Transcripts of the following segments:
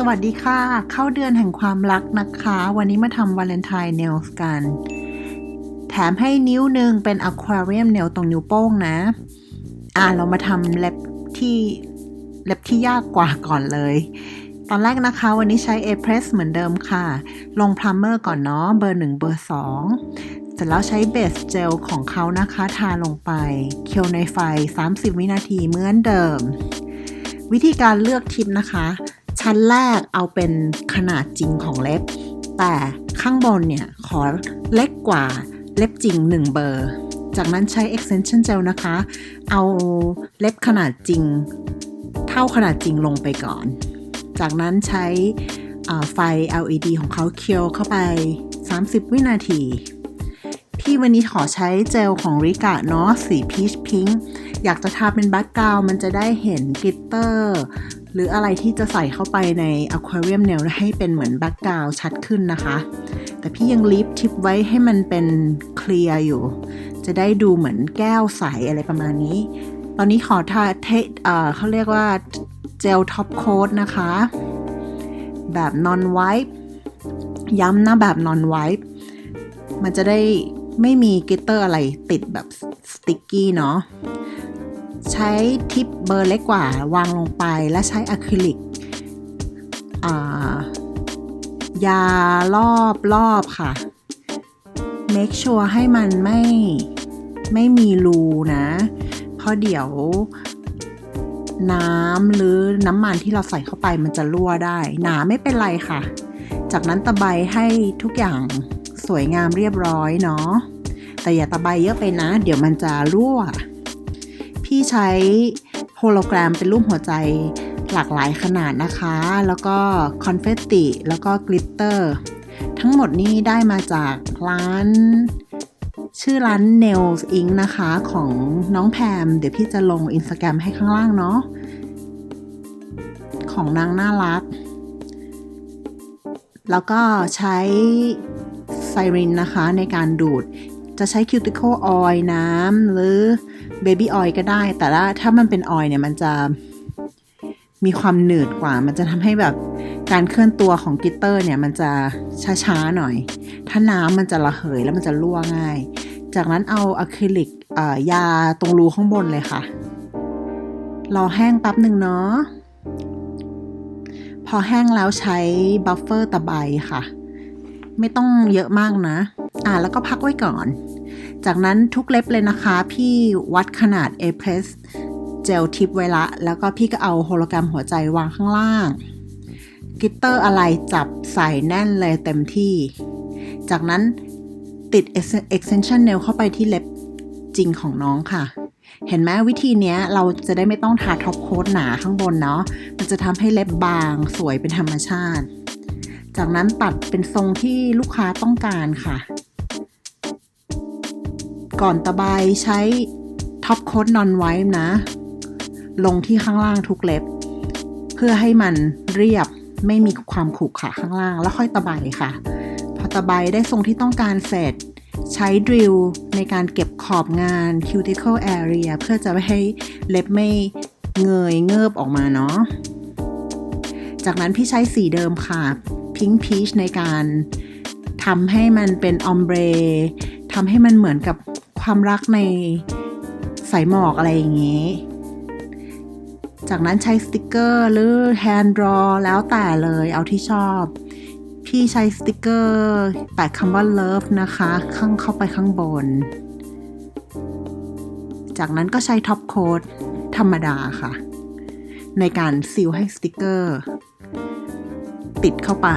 สวัสดีค่ะ เข้าเดือนแห่งความรักนะคะ วันนี้มาทำวาเลนไทน์เนลส์กัน แถมให้นิ้วหนึ่งเป็นอะควาเรียมเนลตรงนิ้วโป้งนะ อ่าเรามาทำเล็บที่เล็บที่ยากกว่าก่อนเลย ตอนแรกนะคะ วันนี้ใช้ a p r e s s เหมือนเดิมค่ะ ลงพลัมเมอร์ก่อนเนาะเบอร์ 1 เบอร์ 2 เสร็จแล้วใช้เบสเจลของเขานะคะ ทาลงไป เคี่ยวในไฟ 30 วินาทีเหมือนเดิม วิธีการเลือกทิปนะคะ ชั้นแรกเอาเป็นขนาดจริงของเล็บ แต่ข้างบนเนี่ย ขอเล็กกว่าเล็บจริง 1 เบอร์ จากนั้นใช้ extension gel นะคะ เอาเล็บขนาดจริง เท่าขนาดจริงลงไปก่อน จากนั้นใช้ไฟ LED ของเขาเคียวเข้าไป 30 วินาที พี่วันนี้ขอใช้เจลของริกะเนาะสีพีชพิงค์อยากจะทาเป็นแบ็กกราวมันจะได้เห็นกลิตเตอร์ หรืออะไรที่จะใส่เข้าไปใน Aquarium Nail ให้เป็นเหมือนแบ็กกราวชัดขึ้นนะคะ แต่พี่ยังลีฟทิปไว้ให้มันเป็นเคลียร์อยู่ จะได้ดูเหมือนแก้วใสอะไรประมาณนี้ ตอนนี้ขอทาเทเอ่อเขาเรียกว่าเจลท็อปโค้ดนะคะ แบบ non wipe ย้ำนะแบบ non wipe มันจะได้ ไม่มีกลิตเตอร์อะไรติดแบบสติ๊กกี้เนาะใช้ทิปเบอร์เล็กกว่าวางลงไปและใช้อะคริลิกอ่ายารอบรอบค่ะ make sure ให้มันไม่ไม่มีรูนะ เพราะเดี๋ยวน้ำหรือน้ำมันที่เราใส่เข้าไปมันจะรั่วได้ หนาไม่เป็นไรค่ะ จากนั้นตะไบให้ทุกอย่าง สวยงามเรียบร้อยเนาะแต่อย่าตะไบเยอะไปนะ เดี๋ยวมันจะรั่ว พี่ใช้โฮโลแกรมเป็นรูปหัวใจหลากหลายขนาดนะคะ แล้วก็คอนเฟตติแล้วก็กลิตเตอร์ทั้งหมดนี้ได้มาจากร้าน ชื่อร้าน Nails Ink นะคะ ของน้องแพม เดี๋ยวพี่จะลงอินสตาแกรมให้ข้างล่างเนาะของนางน่ารัก แล้วก็ใช้ ไซรินนะคะในการดูดจะใช้คิวติค l ออยน้ำหรือเบบี้ออยก็ได้ แต่ละถ้ามันเป็นออยเนี่ยมันจะมีความหนืดกว่า มันจะทำให้แบบการเคลื่อนตัวของกิตเตอร์เนี่ยมันจะช้าๆหน่อย ถ้าน้ำมันจะระเหยแล้วมันจะรั่วง่าย จากนั้นเอาอะคริลิกยาตรงรูข้างบนเลยค่ะ รอแห้งแป๊บหนึ่งเนาะ พอแห้งแล้วใช้บัฟเฟอร์ตะไบค่ะ ไม่ต้องเยอะมากนะ อ่าแล้วก็พักไว้ก่อน จากนั้นทุกเล็บเลยนะคะ พี่วัดขนาด a p r e s s เจลทิปไว้ละ แล้วก็พี่ก็เอาโฮโลแกรมหัวใจวางข้างล่างกิตเตอร์อะไรจับใส่แน่นเลยเต็มที่ จากนั้นติด extension nail เข้าไปที่เล็บจริงของน้องค่ะ เห็นไหมวิธีนี้เราจะได้ไม่ต้องทาท็อปโค้ดหนาข้างบนเนาะ มันจะทำให้เล็บบางสวยเป็นธรรมชาติ จากนั้นตัดเป็นทรงที่ลูกค้าต้องการค่ะ ก่อนตะไบใช้ท็อปโค้ดนอนไว้นะ ลงที่ข้างล่างทุกเล็บ เพื่อให้มันเรียบไม่มีความขรุขระข้างล่างแล้วค่อยตะไบค่ะ พอตะไบได้ทรงที่ต้องการเสร็จ ใช้ดริลในการเก็บขอบงาน cuticle area เพื่อจะไม่ให้เล็บไม่เงยเงิบออกมาเนาะ จากนั้นพี่ใช้สีเดิมค่ะ Pink Peach ในการทำให้มันเป็นออมเบรทำให้มันเหมือนกับความรักในสายหมอกอะไรอย่างนี้ จากนั้นใช้สติกเกอร์หรือแฮนด์ดรอแล้วแต่เลยเอาที่ชอบ พี่ใช้สติกเกอร์แปะคำว่า love นะคะ ข้างเข้าไปข้างบน จากนั้นก็ใช้ท็อปโค้ดธรรมดาค่ะ ในการซีลให้สติกเกอร์ ติดเข้าไป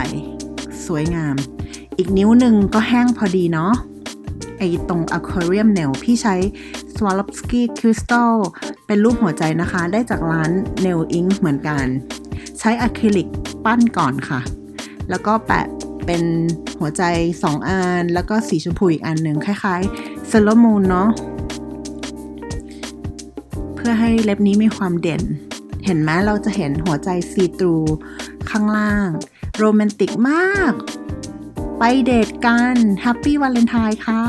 สวยงาม อีกนิ้วหนึ่งก็แห้งพอดีเนาะไอตรง Aquarium Nail พี่ใช้ Swarovski Crystal เป็นรูปหัวใจนะคะ ได้จากร้าน Nail Ink เหมือนกัน ใช้อะคริลิกปั้นก่อนค่ะ แล้วก็แปะเป็นหัวใจ 2 อัน แล้วก็สีชมพูอีกอันหนึ่งคล้ายๆเซเลมูนเนาะเพื่อให้เล็บนี้มีความเด่น เห็นไหมเราจะเห็นหัวใจซีตรูข้างล่าง โรแมนติกมาก ไปเดทกัน แฮปปี้วาเลนไทน์ค่ะ